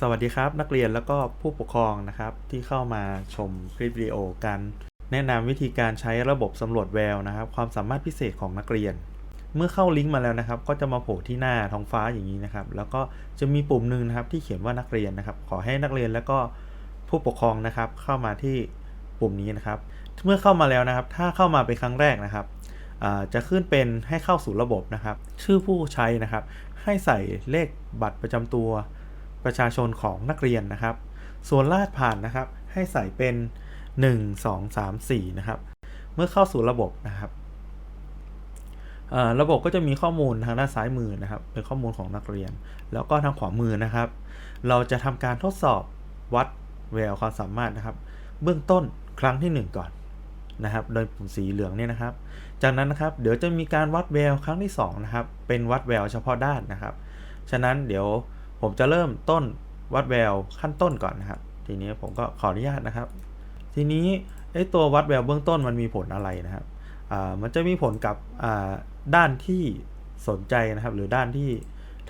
สวัสดีครับ นักเรียนแล้วก็ผู้ปกครองนะครับ ที่เข้ามาชมคลิปวิดีโอกัน แนะนำวิธีการใช้ระบบสำรวจแววนะครับ ความสามารถพิเศษของนักเรียน เมื่อเข้าลิงก์มาแล้วนะครับ ก็จะมาโผล่ที่หน้าท้องฟ้าอย่างนี้นะครับ แล้วก็จะมีปุ่มหนึ่งนะครับ ที่เขียนว่านักเรียนนะครับ ขอให้นักเรียนแล้วก็ผู้ปกครองนะครับ เข้ามาที่ปุ่มนี้นะครับ เมื่อเข้ามาแล้วนะครับ ถ้าเข้ามาเป็นครั้งแรกนะครับจะขึ้นเป็นให้เข้าสู่ระบบนะครับ ชื่อผู้ใช้นะครับ ให้ใส่เลขบัตรประจำตัว ประชาชนของนักเรียนนะครับ ส่วนรหัสผ่านนะครับ ให้ใส่เป็น 1 2 3 4 นะครับ เมื่อเข้าสู่ระบบนะครับระบบก็จะมีข้อมูลทางด้านซ้ายมือนะครับ เป็นข้อมูลของนักเรียน แล้วก็ทางขวามือนะครับ เราจะทำการทดสอบวัดแววความสามารถนะครับ เบื้องต้นครั้งที่ 1 ก่อนนะครับ โดยปุ่มสีเหลืองเนี่ยนะครับ จากนั้นนะครับเดี๋ยวจะมีการวัดแววครั้งที่สองนะครับเป็นวัดแววเฉพาะด้านนะครับ ฉะนั้นเดี๋ยว ผมจะเริ่มต้นวัดแววขั้นต้นก่อนนะครับ ทีนี้ผมก็ขออนุญาตนะครับ ทีนี้ไอ้ตัววัดแววเบื้องต้นมันมีผลอะไรนะครับอ่ามันจะมีผลกับอ่าด้านที่สนใจนะครับ หรือด้านที่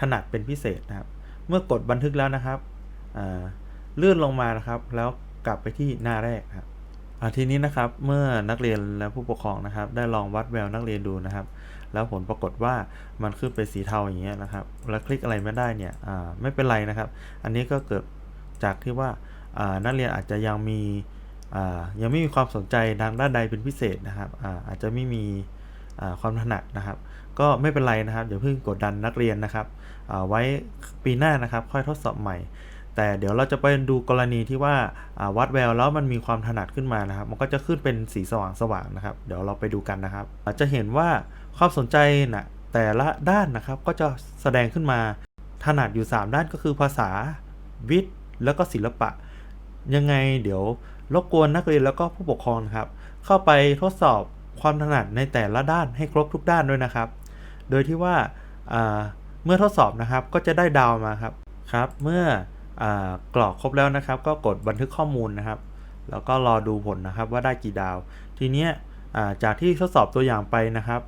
ถนัดเป็นพิเศษนะครับ เมื่อกดบันทึกแล้วนะครับอ่าเลื่อนลงมานะครับ แล้วกลับไปที่หน้าแรกครับ ทีนี้นะครับเมื่อนักเรียนและผู้ปกครองนะครับ ได้ลองวัดแววนักเรียนดูนะครับ แล้วผลปรากฏว่ามันขึ้นเป็นสีเทาอย่างเงี้ยนะครับ แล้วคลิกอะไรไม่ได้เนี่ยไม่เป็นไรนะครับ อันนี้ก็เกิดจากที่ว่านักเรียนอาจจะยังมียังไม่มีความสนใจทางด้านใดเป็นพิเศษนะครับอาอาจจะไม่มีความถนัดนะครับ ก็ไม่เป็นไรนะครับอย่าเพิ่งกดดันนักเรียนนะครับไว้ปีหน้านะครับค่อยทดสอบใหม่ แต่เดี๋ยวเราจะไปดูกรณีที่ว่าาวัดแววแล้วมันมีความถนัดขึ้นมานะครับ มันก็จะขึ้นเป็นสีสว่างสว่างนะครับ เดี๋ยวเราไปดูกันนะครับ อาจจะเห็นว่าความสนใจนะแต่ละด้านนะครับก็จะแสดงขึ้นมา ถนัดอยู่ 3 ด้านก็คือภาษาวิทย์ แล้วก็ศิลปะ ยังไงเดี๋ยวรบกวนนักเรียนแล้วก็ผู้ปกครองครับ เข้าไปทดสอบความถนัดในแต่ละด้านให้ครบทุกด้านด้วยนะครับ โดยที่ว่าาเมื่อทดสอบนะครับก็จะได้ดาวมาครับครับ เมื่อ กรอกครบแล้วนะครับ ก็กดบันทึกข้อมูลนะครับ แล้วก็รอดูผลนะครับว่าได้กี่ดาว ทีเนี้ยจากที่ทดสอบตัวอย่างไปนะครับ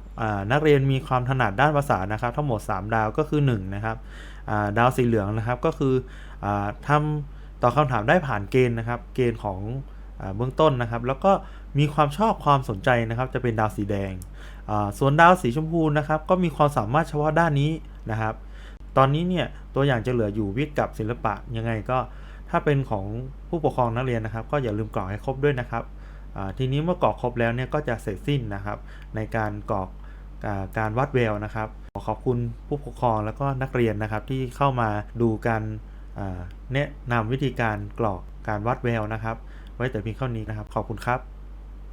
นักเรียนมีความถนัดด้านภาษานะครับ ทั้งหมด 3 ดาวก็คือ 1 นะครับาดาวสีเหลืองนะครับก็คืออาทำตอบคำถามได้ผ่านเกณฑ์นะครับ เกณฑ์ของเบื้องต้นนะครับ แล้วก็มีความชอบความสนใจนะครับ จะเป็นดาวสีแดง ส่วนดาวสีชมพูนะครับ ก็มีความสามารถเฉพาะด้านนี้นะครับ ตอนนี้เนี่ย ตัวอย่างจะเหลืออยู่วิทย์กับศิลปะยังไงก็ ถ้าเป็นของผู้ปกครองนักเรียนนะครับ ก็อย่าลืมกรอกให้ครบด้วยนะครับทีนี้เมื่อกรอกครบแล้วเนี่ยก็จะเสร็จสิ้นนะครับ ในการกรอกการวัดแววนะครับขอขอบคุณผู้ปกครองแล้วก็นักเรียนนะครับที่เข้ามาดูการแนะนำวิธีการกรอกการวัดแววนะครับ ไว้แต่เพียงเท่านี้นะครับ ขอบคุณครับ